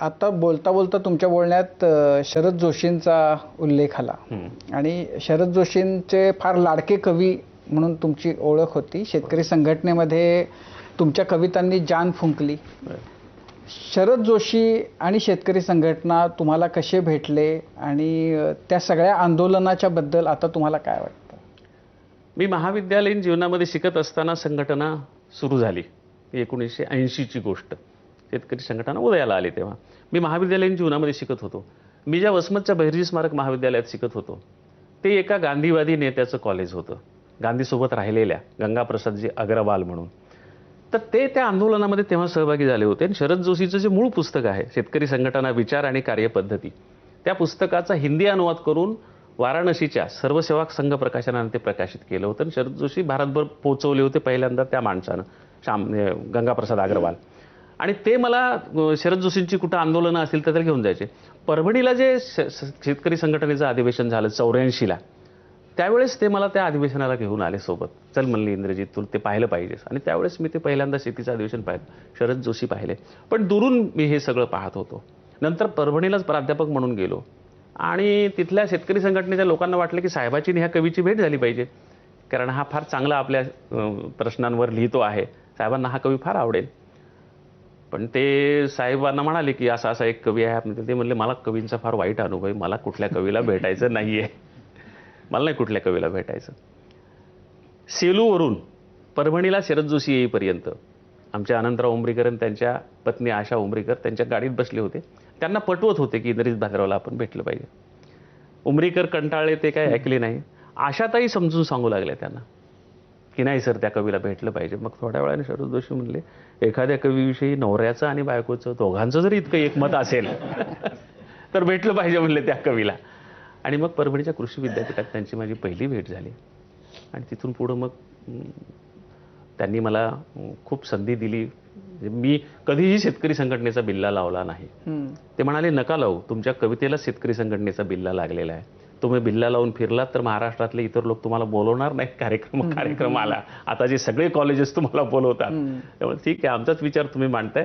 आता बोलता बोलता तुमच्या बोलण्यात शरद जोशींचा उल्लेख आला. आणि शरद जोशींचे फार लाडके कवी म्हणून तुमची ओळख होती. शेतकरी संघटनेमध्ये तुमच्या कवितांनी जान फुंकली. शरद जोशी आणि शेतकरी संघटना तुम्हाला कसे भेटले? आणि त्या सगळ्या आंदोलनाच्या बद्दल आता तुम्हाला काय वाटतं? मी महाविद्यालयीन जीवनामध्ये शिकत असताना संघटना सुरू झाली. एकोणीसशे ऐंशीची गोष्ट. शेतकरी संघटना उदयाला आली तेव्हा. मी महाविद्यालयीन जीवनामध्ये शिकत होतो. मी ज्या वसमतच्या बहिर्जी स्मारक महाविद्यालयात शिकत होतो ते एका गांधीवादी नेत्याचं कॉलेज होतं. गांधीसोबत राहिलेल्या गंगाप्रसादजी अग्रवाल म्हणून. तर ते त्या आंदोलनामध्ये तेव्हा सहभागी झाले होते. आणि शरद जोशीचं जे मूळ पुस्तक आहे शेतकरी संघटना विचार आणि कार्यपद्धती त्या पुस्तकाचा हिंदी अनुवाद करून वाराणसीच्या सर्वसेवाक संघ प्रकाशनाने ते प्रकाशित केलं होतं. आणि शरद जोशी भारतभर पोहोचवले होते पहिल्यांदा त्या माणसानं श्याम गंगाप्रसाद अग्रवाल. आणि ते मला शरद जोशींची कुठं आंदोलनं असतील तर घेऊन जायचे. परभणीला जे शेतकरी संघटनेचं अधिवेशन झालं चौऱ्याऐंशीला त्यावेळेस ते मला त्या अधिवेशनाला घेऊन आले सोबत. चल म्हणले इंद्रजीत तू ते पाहिलं पाहिजेस. आणि त्यावेळेस मी ते पहिल्यांदा शेतीचं अधिवेशन पाहिलं शरद जोशी पाहिले. पण दुरून मी हे सगळं पाहत होतो. नंतर परभणीलाच प्राध्यापक म्हणून गेलो. आणि तिथल्या शेतकरी संघटनेच्या लोकांना वाटलं की साहेबाची ह्या कवीची भेट झाली पाहिजे. कारण हा फार चांगला आपल्या प्रश्नांवर लिहितो आहे. साहेबांना हा कवी फार आवडेल. पण ते साहेबांना म्हणाले की असा असा एक कवी आहे आपण ते म्हणले मला कवींचा फार वाईट अनुभव आहे. मला कुठल्या कवीला भेटायचं नाही आहे मला नाही कुठल्या कवीला भेटायचं. सेलूवरून परभणीला शरद जोशी येईपर्यंत आमचे अनंतराव उमरीकर आणि त्यांच्या पत्नी आशा उमरीकर त्यांच्या गाडीत बसले होते. त्यांना पटवत होते की इंद्रजित भागरावला आपण भेटलं पाहिजे. उमरीकर कंटाळले ते काय ऐकले नाही. आशाताई समजून सांगू लागल्या त्यांना. की नाही सर त्या कवीला भेटलं पाहिजे. मग थोड्या वेळाने शरद जोशी म्हणले एखाद्या कवीविषयी नवऱ्याचं आणि बायकोचं दोघांचं जरी इतकं एकमत असेल तर भेटलं पाहिजे म्हणले त्या कवीला. आणि मग परभणीच्या कृषी विद्यापीठात त्यांची माझी पहिली भेट झाली. आणि तिथून पुढं मग त्यांनी मला खूप संधी दिली. म्हणजे मी कधीही शेतकरी संघटनेचा बिल्ला लावला नाही. ते म्हणाले नका लावू तुमच्या कवितेला शेतकरी संघटनेचा बिल्ला लागलेला आहे. तुम्ही बिल्ला लावून फिरलात तर महाराष्ट्रातले इतर लोक तुम्हाला बोलवणार नाहीत कार्यक्रम कार्यक्रमाला आता जे सगळे कॉलेजेस तुम्हाला बोलवतात. त्यामुळे ठीक आहे आमचाच विचार तुम्ही मांडताय.